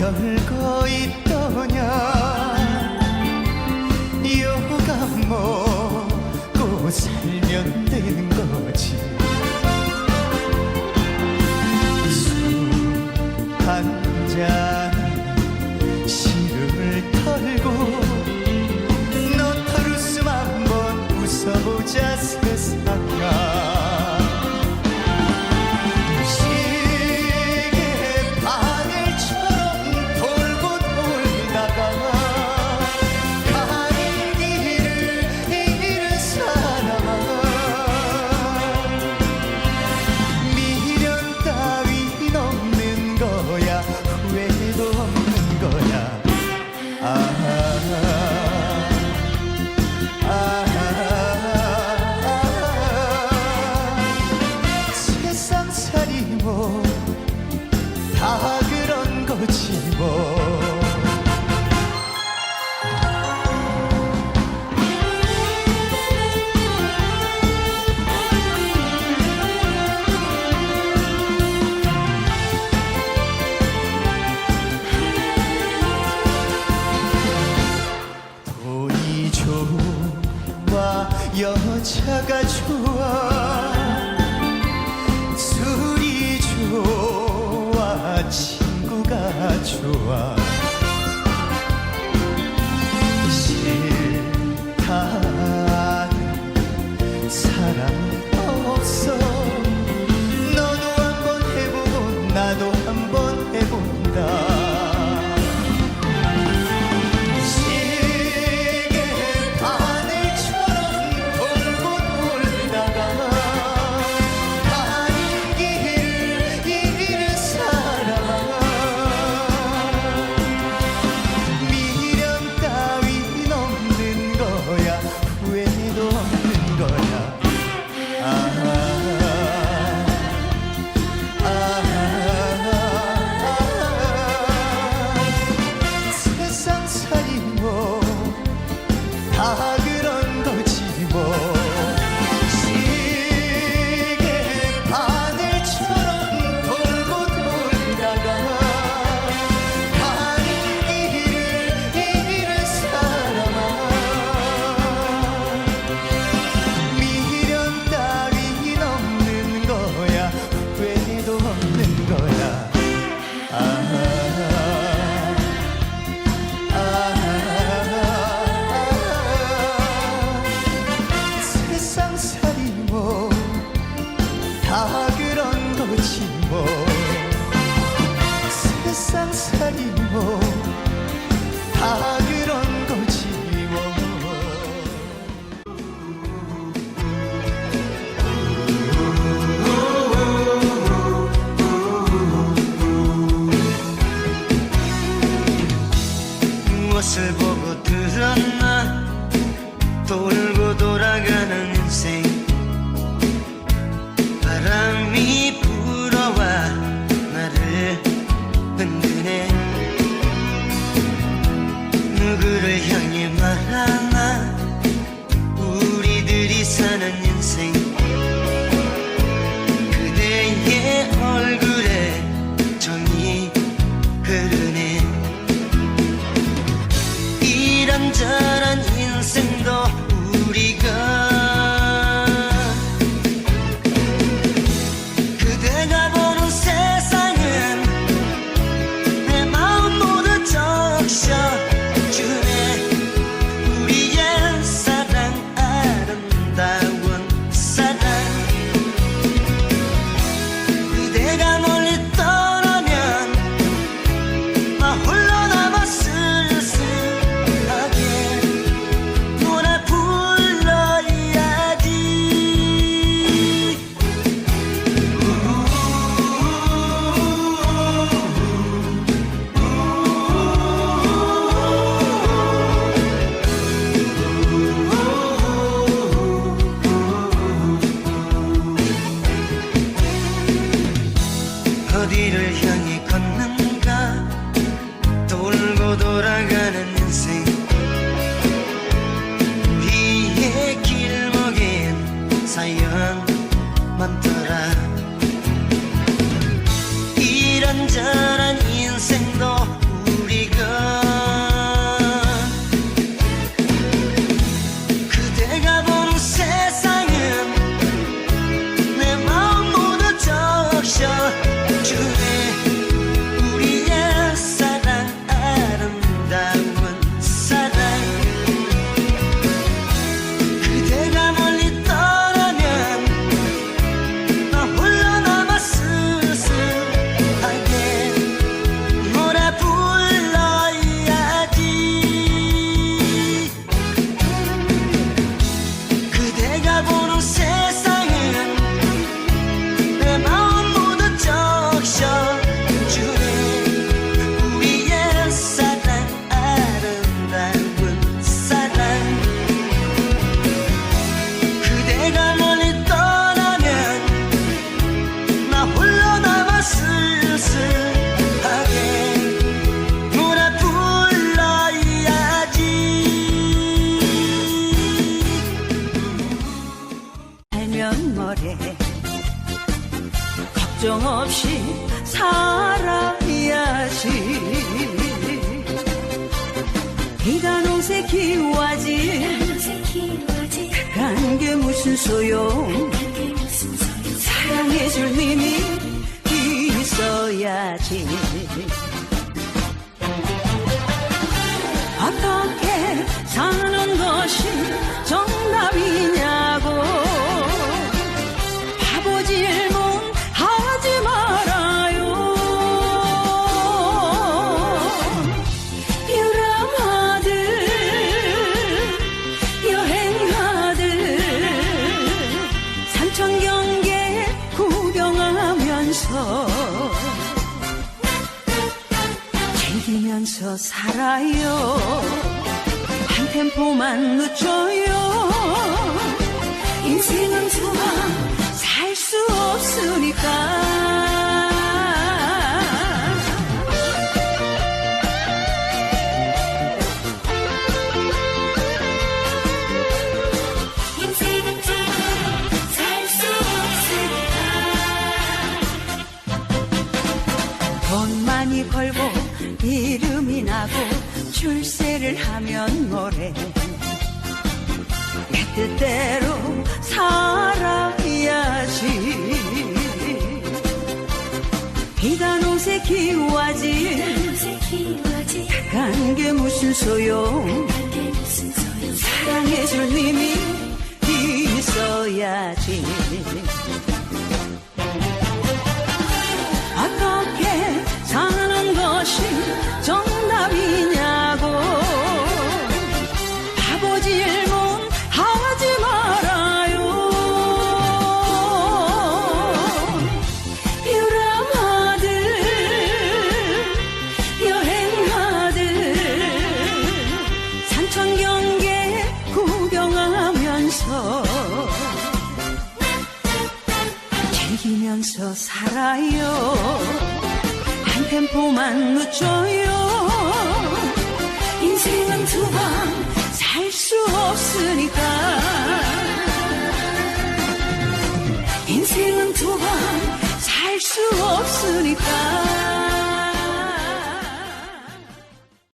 별거 있더냐 kaç 비단 옷에 기와지. 간게 무슨 소용? 사랑해줄 님이 있어야지 살아요. 한 템포만 늦춰요. 인생은 좋아 살수 없으니까. 나고 출세를 하면 뭐래? 내 뜻대로 살아야지. 비단 옷에 기와지. 간게 무슨 소용? 사랑해줄 님이 있어야지 알려줘요. 인생은 두 번 살 수 없으니까. 인생은 두 번 살 수 없으니까.